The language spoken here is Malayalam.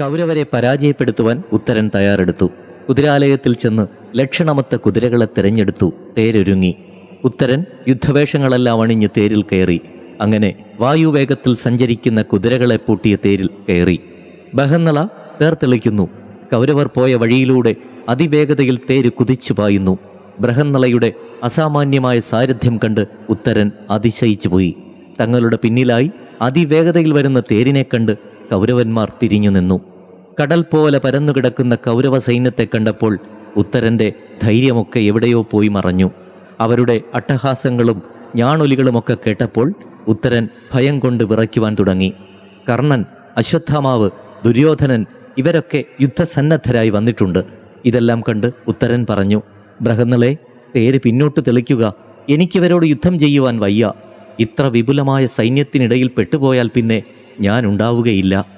കൗരവരെ പരാജയപ്പെടുത്തുവാൻ ഉത്തരൻ തയ്യാറെടുത്തു. കുതിരാലയത്തിൽ ചെന്ന് ലക്ഷണമൊത്ത കുതിരകളെ തിരഞ്ഞെടുത്തു. തേരൊരുങ്ങി. ഉത്തരൻ യുദ്ധവേഷങ്ങളെല്ലാം അണിഞ്ഞ് തേരിൽ കയറി. അങ്ങനെ വായുവേഗത്തിൽ സഞ്ചരിക്കുന്ന കുതിരകളെ പൂട്ടിയ തേരിൽ കയറി. ബഹന്നള തേർത്തെളിക്കുന്നു കൗരവർ പോയ വഴിയിലൂടെ അതിവേഗതയിൽ തേര് കുതിച്ചു പായുന്നു. ബൃഹന്നളയുടെ അസാമാന്യമായ സാരഥ്യം കണ്ട് ഉത്തരൻ അതിശയിച്ചുപോയി. തങ്ങളുടെ പിന്നിലായി അതിവേഗതയിൽ വരുന്ന തേരിനെ കണ്ട് കൗരവന്മാർ തിരിഞ്ഞു നിന്നു. കടൽ പോലെ പരന്നുകിടക്കുന്ന കൗരവ സൈന്യത്തെ കണ്ടപ്പോൾ ഉത്തരന്റെ ധൈര്യമൊക്കെ എവിടെയോ പോയി മറഞ്ഞു. അവരുടെ അട്ടഹാസങ്ങളും ഞാണൊലികളുമൊക്കെ കേട്ടപ്പോൾ ഉത്തരൻ ഭയം കൊണ്ട് വിറയ്ക്കുവാൻ തുടങ്ങി. കർണൻ അശ്വത്ഥാമാവ് ദുര്യോധനൻ ഇവരൊക്കെ യുദ്ധസന്നദ്ധരായി വന്നിട്ടുണ്ട്. ഇതെല്ലാം കണ്ട് ഉത്തരൻ പറഞ്ഞു ബൃഹന്നളെ തേര് പിന്നോട്ട് തെളിക്കുക. എനിക്കിവരോട് യുദ്ധം ചെയ്യുവാൻ വയ്യ. ഇത്ര വിപുലമായ സൈന്യത്തിനിടയിൽ പെട്ടുപോയാൽ പിന്നെ ഞാൻ ഉണ്ടാവുകയില്ല.